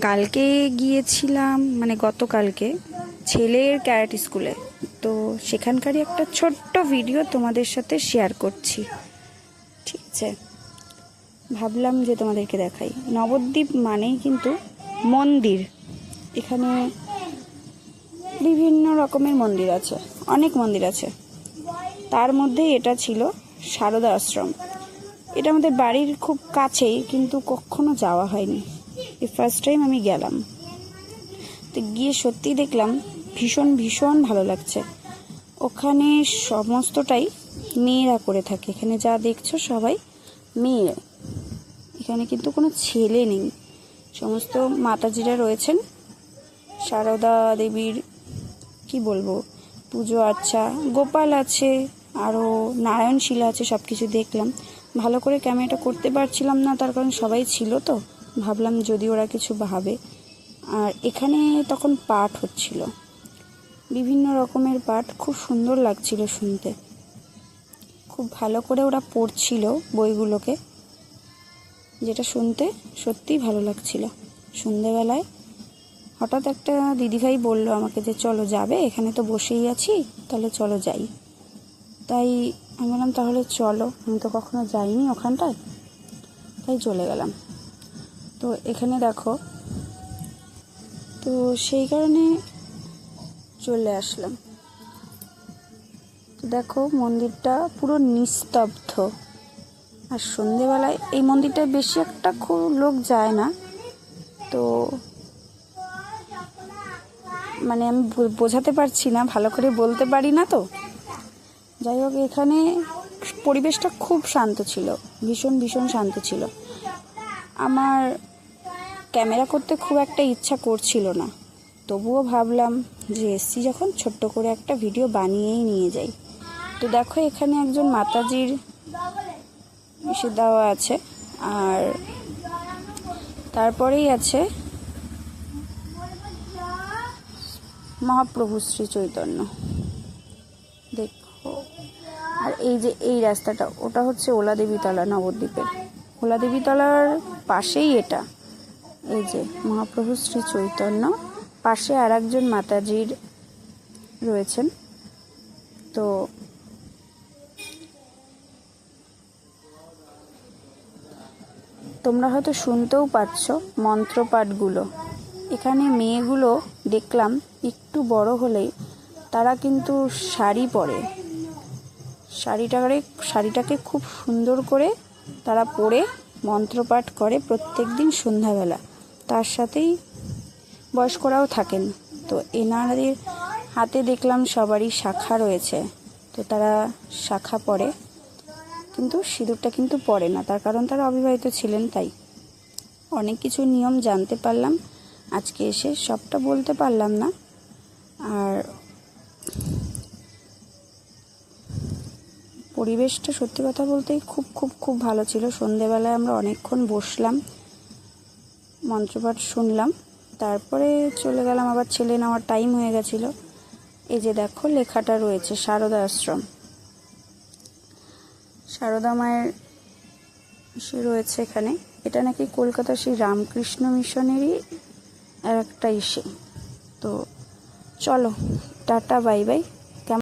কালকে গিয়েছিলাম মানে গতকালকে, ছেলের ক্যারেট স্কুলে। তো সেখানকারই একটা ছোট্ট ভিডিও তোমাদের সাথে শেয়ার করছি। ঠিক আছে? ভাবলাম যে তোমাদেরকে দেখাই। নবদ্বীপ মানেই কিন্তু মন্দির। এখানে বিভিন্ন রকমের মন্দির আছে, অনেক মন্দির আছে। তার মধ্যে এটা ছিল সারদা আশ্রম। এটা আমাদের বাড়ির খুব কাছেই, কিন্তু কখনো যাওয়া হয়নি। এই ফার্স্ট টাইম আমি গেলাম। তো গিয়ে সত্যি দেখলাম, ভীষণ ভীষণ ভালো লাগছে। ওখানে সমস্তটাই মেয়েরা করে থাকে। এখানে যা দেখছ সবাই মেয়ে। এখানে কিন্তু কোনো ছেলে নেই। সমস্ত মাতাজিরা রয়েছেন। সারদা দেবীর, কি বলব, পুজো আচ্ছা গোপাল আছে আরও নারায়ণ শিলা আছে সব কিছু দেখলাম। ভালো করে ক্যামেরাটা করতে পারছিলাম না, তার কারণ সবাই ছিল তো। ভাবলাম যদি ওরা কিছু ভাবে। আর এখানে তখন পাঠ হচ্ছিল। বিভিন্ন রকমের পাঠ, খুব সুন্দর লাগছিল শুনতে। খুব ভালো করে ওরা পড়ছিল বইগুলোকে। যেটা শুনতে সত্যিই ভালো লাগছিল। সন্ধেবেলায় হঠাৎ একটা দিদিভাই বলল আমাকে যে, চলো যাবে, এখানে তো বসেই আছি, তাহলে চলো যাই। তাই আমি বললাম, তাহলে চলো। আমি তো কখনো যাইনি ওখানটায়। তাই চলে গেলাম। তো এখানে দেখো। তো সেই কারণে চলে আসলাম। তো দেখো, মন্দিরটা পুরো নিস্তব্ধ। আর সন্ধেবেলায় এই মন্দিরটায় বেশি একটা খুব লোক যায় না। তো মানে আমি বোঝাতে পারছি না, ভালো করে বলতে পারি না তো। যাই হোক, এখানে পরিবেশটা খুব শান্ত ছিল, ভীষণ ভীষণ শান্ত ছিল। আমার ক্যামেরা করতে খুব একটা ইচ্ছা করছিল না। তবুও ভাবলাম যে এসছি যখন ছোট্ট করে একটা ভিডিও বানিয়েই নিয়ে যাই। তো দেখো, এখানে একজন মাতাজির এসে দেওয়া আছে আর তারপরেই আছে মহাপ্রভু শ্রী চৈতন্য। দেখো, আর এই যে এই রাস্তাটা, ওটা হচ্ছে ওলাদেবীতলা নবদ্বীপের। ওলাদেবীতলার পাশেই এটা। এই যে মহাপ্রভু শ্রী চৈতন্য, পাশে আর একজন মাতাজির রয়েছেন। তো তোমরা হয়তো শুনতেও পাচ্ছ মন্ত্রপাঠগুলো। এখানে মেয়েগুলো দেখলাম একটু বড় হলেই তারা কিন্তু শাড়ি পরে। শাড়িটাকে শাড়িটাকে খুব সুন্দর করে তারা পরে মন্ত্রপাঠ করে প্রত্যেক দিন সন্ধ্যাবেলা। তার সাথেই বয়স্করাও থাকেন। তো এনাদের হাতে দেখলাম সবারই শাখা রয়েছে। তো তারা শাখা পরে, কিন্তু সিঁদুরটা কিন্তু পরে না। তার কারণ তারা অবিবাহিত ছিলেন তাই। অনেক কিছু নিয়ম জানতে পারলাম। আজকে এসে সবটা বলতে পারলাম না। আর পরিবেশটা সত্যি কথা বলতেই খুব খুব খুব ভালো ছিল। সন্ধেবেলায় আমরা অনেকক্ষণ বসলাম। মন্ত্রপাঠ শুনলাম। তারপরে চলে গেলাম, আবার ছেলে নেওয়ার টাইম হয়ে গেছিল। এই যে দেখো, লেখাটা রয়েছে শারদা আশ্রম। সারদা মায়ের সে রয়েছে এখানে। এটা নাকি কলকাতা সেই রামকৃষ্ণ মিশনেরই আর একটা ইসে। তো চলো, টাটা, বাই বাই।